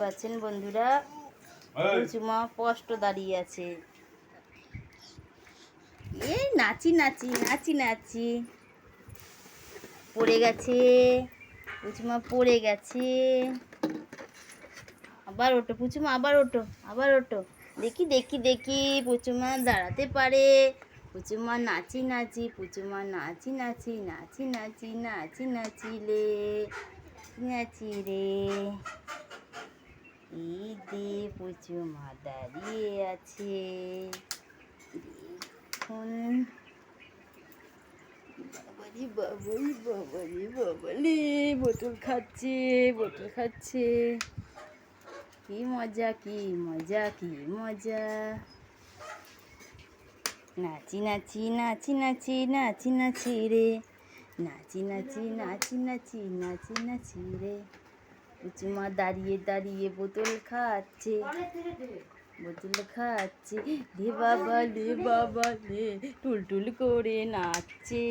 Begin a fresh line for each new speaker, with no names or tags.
পাচ্ছেন বন্ধুরা। পুচুমা স্পষ্ট দাঁড়িয়ে আছে। এই নাচি নাচি নাচি নাচি। পড়ে গেছে। পুচুমা পড়ে গেছে। আবার ওটো পুচুমা আবার ওটো আবার ওটো দেখি দেখি দেখি পুচুমা দাঁড়াতে পারে। পুচুমা নাচি নাচি পুচুমা নাচি নাচি নাচি নাচি নাচি নাচিলে নাচি রে। এই দে পুচুমা দাঁড়িয়ে আছে। দেখুন। বাবারি বাবারি বাবারি বাবালি বোতল খাচ্ছে বোতল খাচ্ছে। কি মজা কি মজা কি মজা। নাচি নাচি নাচি নাচি নাচি নাচি রে। নাচি নাচি নাচি নাচি নাচি নাচি রে। পুচুমা দাঁড়িয়ে দাঁড়িয়ে বোতল খাচ্ছে। বোতল খাচ্ছে। রে বাবা রে বাবা রে টুলটুল করে নাচছে।